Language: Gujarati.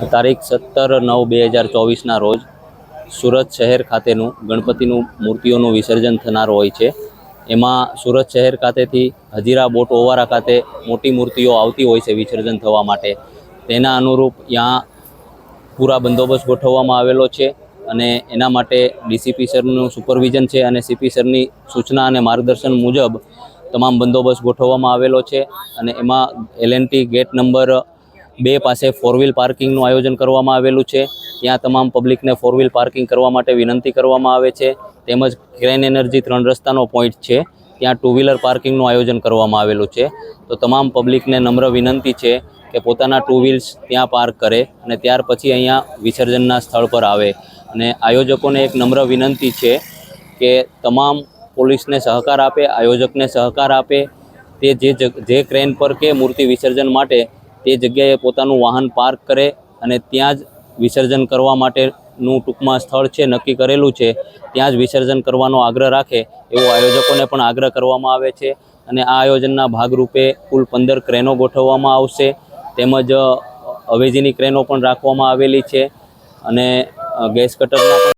તારીખ સત્તર નવ બે હજાર ચોવીસના રોજ સુરત શહેર ખાતેનું ગણપતિનું મૂર્તિઓનું વિસર્જન થનાર હોય છે. એમાં સુરત શહેર ખાતેથી હજીરા બોટ ઓવારા ખાતે મોટી મૂર્તિઓ આવતી હોય છે વિસર્જન થવા માટે. તેના અનુરૂપ ત્યાં પૂરા બંદોબસ્ત ગોઠવવામાં આવેલો છે અને એના માટે ડીસીપી સરનું સુપરવિઝન છે અને સીપી સરની સૂચના અને માર્ગદર્શન મુજબ તમામ બંદોબસ્ત ગોઠવવામાં આવેલો છે અને એમાં એલએનટી ગેટ નંબર બે પાસે ફોર વ્હીલ પાર્કિંગનું આયોજન કરવામાં આવેલું છે. ત્યાં તમામ પબ્લિકને ફોર વ્હીલ પાર્કિંગ કરવા માટે વિનંતી કરવામાં આવે છે. તેમજ ક્રેન એનર્જી ત્રણ રસ્તાનો પોઈન્ટ છે. ત્યાં ટુ વ્હીલર પાર્કિંગનું આયોજન કરવામાં આવેલું છે. તો તમામ પબ્લિકને નમ્ર વિનંતી છે કે પોતાના ટુ વ્હીલ્સ ત્યાં પાર્ક કરે અને ત્યાર પછી અહીંયા વિસર્જનના સ્થળ પર આવે. અને આયોજકોને એક નમ્ર વિનંતી છે કે તમામ પોલીસને સહકાર આપે, આયોજકને સહકાર આપે. તે જે જે ક્રેન પર કે મૂર્તિ વિસર્જન માટે તે જગ્યાએ પોતાનું વાહન પાર્ક કરે અને ત્યાં જ વિસર્જન કરવા માટેનું ટૂંકમાં સ્થળ છે, નક્કી કરેલું છે. ત્યાં જ વિસર્જન કરવાનો આગ્રહ રાખે એવો આયોજકોને પણ આગ્રહ કરવામાં આવે છે અને આ આયોજનના ભાગરૂપે કુલ પંદર ક્રેનો ગોઠવવામાં આવશે. તેમજ અવેજીની ક્રેનો પણ રાખવામાં આવેલી છે અને ગેસ કટરના